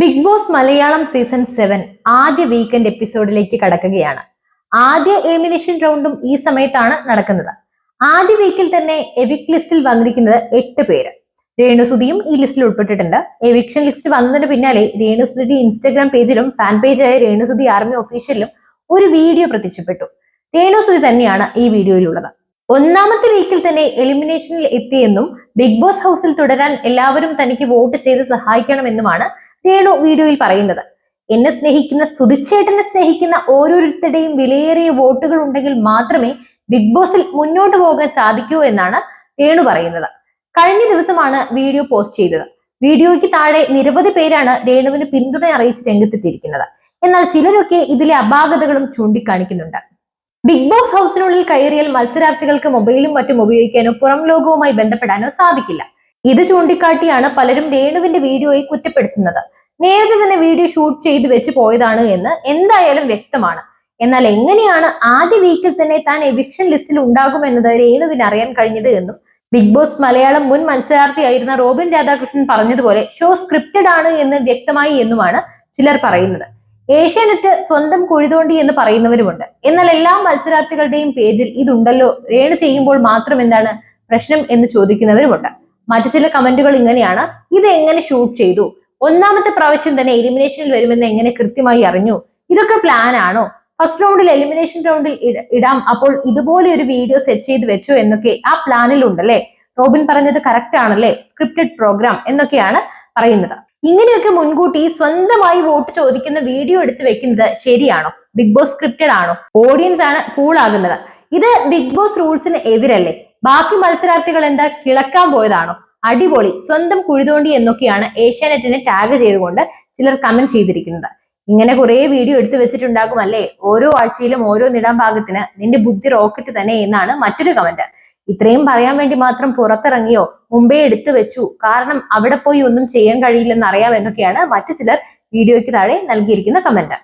Bigg Boss Malayalam season seven ആദ്യ weekend എപ്പിസോഡിലേക്ക് കടക്കുകയാണ്. ആദ്യ എലിമിനേഷൻ റൗണ്ടും ഈ സമയത്താണ് നടക്കുന്നത്. ആദ്യ വീക്കിൽ തന്നെ എവിക് ലിസ്റ്റിൽ വന്നിരിക്കുന്നത് എട്ട് പേര്. രേണുസുതിയും ഈ ലിസ്റ്റിൽ ഉൾപ്പെട്ടിട്ടുണ്ട്. എവിക്ഷൻ ലിസ്റ്റ് വന്നതിന് പിന്നാലെ രേണുസുതി ഇൻസ്റ്റാഗ്രാം പേജിലും ഫാൻ പേജായ രേണുസുതി ആർമി ഒഫീഷ്യലിലും ഒരു വീഡിയോ പ്രത്യക്ഷപ്പെട്ടു. രേണുസുതി തന്നെയാണ് ഈ വീഡിയോയിലുള്ളത് ഒന്നാമത്തെ വീക്കിൽ തന്നെ എലിമിനേഷനിൽ എത്തിയെന്നും ബിഗ് ബോസ് ഹൗസിൽ തുടരാൻ എല്ലാവരും തനിക്ക് വോട്ട് ചെയ്ത് സഹായിക്കണമെന്നുമാണ് രേണു വീഡിയോയിൽ പറയുന്നത്. എന്നെ സ്നേഹിക്കുന്ന സുതിച്ചേട്ടനെ സ്നേഹിക്കുന്ന ഓരോരുത്തരുടെയും വിലയേറിയ വോട്ടുകൾ ഉണ്ടെങ്കിൽ മാത്രമേ ബിഗ് ബോസിൽ മുന്നോട്ട് പോകാൻ സാധിക്കൂ എന്നാണ് രേണു പറയുന്നത്. കഴിഞ്ഞ ദിവസമാണ് വീഡിയോ പോസ്റ്റ് ചെയ്തത്. വീഡിയോയ്ക്ക് താഴെ നിരവധി പേരാണ് രേണുവിന് പിന്തുണ അറിയിച്ച് രംഗത്തെത്തിയിരിക്കുന്നത്. എന്നാൽ ചിലരൊക്കെ ഇതിലെ അപാകതകളും ചൂണ്ടിക്കാണിക്കുന്നുണ്ട്. ബിഗ് ബോസ് ഹൗസിനുള്ളിൽ കയറിയാൽ മത്സരാർത്ഥികൾക്ക് മൊബൈലും മറ്റും ഉപയോഗിക്കാനോ പുറം ലോകവുമായി ബന്ധപ്പെടാനോ സാധിക്കില്ല. ഇത് ചൂണ്ടിക്കാട്ടിയാണ് പലരും രേണുവിന്റെ വീഡിയോയെ കുറ്റപ്പെടുത്തുന്നത്. നേരത്തെ തന്നെ വീഡിയോ ഷൂട്ട് ചെയ്ത് വെച്ച് പോയതാണ് എന്ന് എന്തായാലും വ്യക്തമാണ്. എന്നാൽ എങ്ങനെയാണ് ആദ്യ വീക്കിൽ തന്നെ താൻ എവിക്ഷൻ ലിസ്റ്റിൽ ഉണ്ടാകുമെന്നത് രേണുവിന് അറിയാൻ കഴിഞ്ഞത് എന്നും ബിഗ് ബോസ് മലയാളം മുൻ മത്സരാർത്ഥിയായിരുന്ന റോബിൻ രാധാകൃഷ്ണൻ പറഞ്ഞതുപോലെ ഷോ സ്ക്രിപ്റ്റഡ് ആണ് എന്ന് വ്യക്തമായി എന്നുമാണ് ചിലർ പറയുന്നത്. ഏഷ്യാനെറ്റ് സ്വന്തം കുഴിതോണ്ടി എന്ന് പറയുന്നവരുമുണ്ട്. എന്നാൽ എല്ലാ മത്സരാർത്ഥികളുടെയും പേജിൽ ഇതുണ്ടല്ലോ. രേണു ചെയ്യുമ്പോൾ മാത്രം എന്താണ് പ്രശ്നം എന്ന് ചോദിക്കുന്നവരുമുണ്ട്. മറ്റു ചില കമന്റുകൾ ഇങ്ങനെയാണ്. ഇത് എങ്ങനെ ഷൂട്ട് ചെയ്തു? ഒന്നാമത്തെ പ്രാവശ്യം തന്നെ എലിമിനേഷനിൽ വരുമെന്ന് എങ്ങനെ കൃത്യമായി അറിഞ്ഞു? ഇതൊക്കെ പ്ലാൻ ആണോ? ഫസ്റ്റ് റൗണ്ടിൽ എലിമിനേഷൻ റൗണ്ടിൽ ഇടാം അപ്പോൾ ഇതുപോലെ ഒരു വീഡിയോ സെറ്റ് ചെയ്ത് വെച്ചു എന്നൊക്കെ ആ പ്ലാനിൽ ഉണ്ടല്ലേ? റോബിൻ പറഞ്ഞത് കറക്റ്റ് ആണല്ലേ? സ്ക്രിപ്റ്റഡ് പ്രോഗ്രാം എന്നൊക്കെയാണ് പറയുന്നത്. ഇങ്ങനെയൊക്കെ മുൻകൂട്ടി സ്വന്തമായി വോട്ട് ചോദിക്കുന്ന വീഡിയോ എടുത്ത് വെക്കുന്നത് ശരിയാണോ? ബിഗ് ബോസ് സ്ക്രിപ്റ്റഡ് ആണോ? ഓഡിയൻസ് ആണ് ഫൂൾ ആകുന്നത്. ഇത് ബിഗ് ബോസ് റൂൾസിന് എതിരല്ലേ? ബാക്കി മത്സരാർത്ഥികൾ എന്താ? കിളക്കാൻ പോയതാണോ? അടിപൊളി. സ്വന്തം കുഴിതോണ്ടി എന്നൊക്കെയാണ് ഏഷ്യാനെറ്റിനെ ടാഗ് ചെയ്തുകൊണ്ട് ചിലർ കമന്റ് ചെയ്തിരിക്കുന്നത്. ഇങ്ങനെ കുറെ വീഡിയോ എടുത്തു വെച്ചിട്ടുണ്ടാകും അല്ലേ? ഓരോ ആഴ്ചയിലും ഓരോ നിടാൻ ഭാഗത്തിന് നിന്റെ ബുദ്ധി റോക്കറ്റ് തന്നെ എന്നാണ് മറ്റൊരു കമന്റ് ഇത്രയും പറയാൻ വേണ്ടി മാത്രം പുറത്തിറങ്ങിയോ? മുമ്പേ എടുത്തു വെച്ചു. കാരണം അവിടെ പോയി ഒന്നും ചെയ്യാൻ കഴിയില്ലെന്ന് അറിയാം എന്നൊക്കെയാണ് മറ്റു ചിലർ വീഡിയോയ്ക്ക് താഴെ നൽകിയിരിക്കുന്ന കമന്റ്